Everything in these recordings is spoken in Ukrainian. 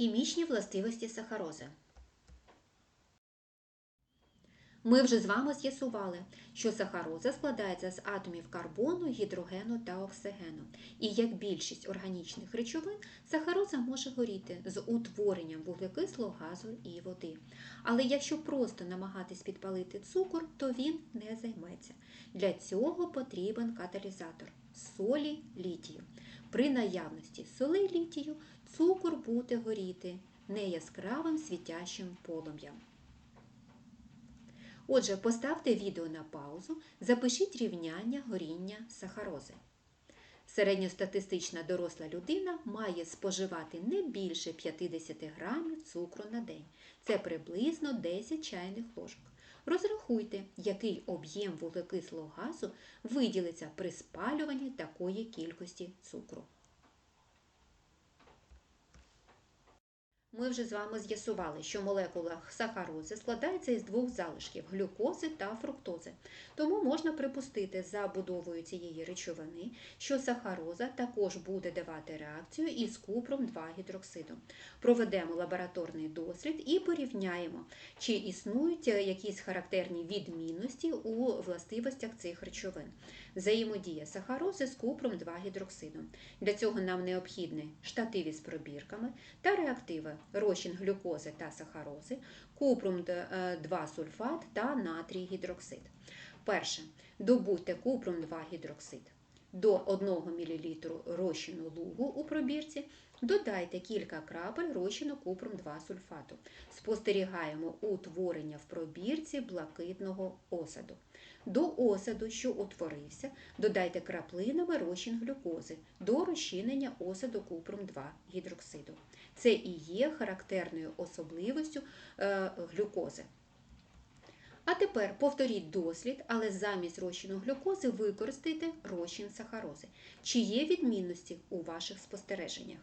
Хімічні властивості сахарози. Ми вже з вами з'ясували, що сахароза складається з атомів карбону, гідрогену та оксигену. І як більшість органічних речовин, сахароза може горіти з утворенням вуглекислого газу і води. Але якщо просто намагатись підпалити цукор, то він не займеться. Для цього потрібен каталізатор солі літію. При наявності солей літію цукор буде горіти неяскравим світящим полум'ям. Отже, поставте відео на паузу, запишіть рівняння горіння сахарози. Середньостатистична доросла людина має споживати не більше 50 грамів цукру на день. Це приблизно 10 чайних ложок. Розрахуйте, який об'єм вуглекислого газу виділиться при спалюванні такої кількості цукру. Ми вже з вами з'ясували, що молекула сахарози складається із двох залишків глюкози та фруктози. Тому можна припустити за будовою цієї речовини, що сахароза також буде давати реакцію із купром 2-гідроксиду. Проведемо лабораторний дослід і порівняємо, чи існують якісь характерні відмінності у властивостях цих речовин. Взаємодія сахарози з купром 2-гідроксидом. Для цього нам необхідні штативі з пробірками та реактиви розчин глюкози та сахарози, купрум 2 сульфат та натрій гідроксид. Перше. Добудьте купрум 2 гідроксид. До 1 мл розчину лугу у пробірці додайте кілька крапель розчину купрум 2 сульфату. Спостерігаємо утворення в пробірці блакитного осаду. До осаду, що утворився, додайте краплинами розчин глюкози до розчинення осаду купрум 2 гідроксиду. Це і є характерною особливістю е, глюкози. А тепер повторіть дослід, але замість розчину глюкози використайте розчин сахарози. Чи є відмінності у ваших спостереженнях?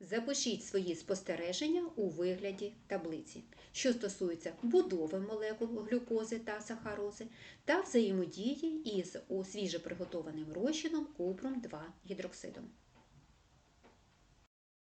Запишіть свої спостереження у вигляді таблиці, що стосується будови молекул глюкози та сахарози та взаємодії із свіжеприготованим розчином купром 2 гідроксидом.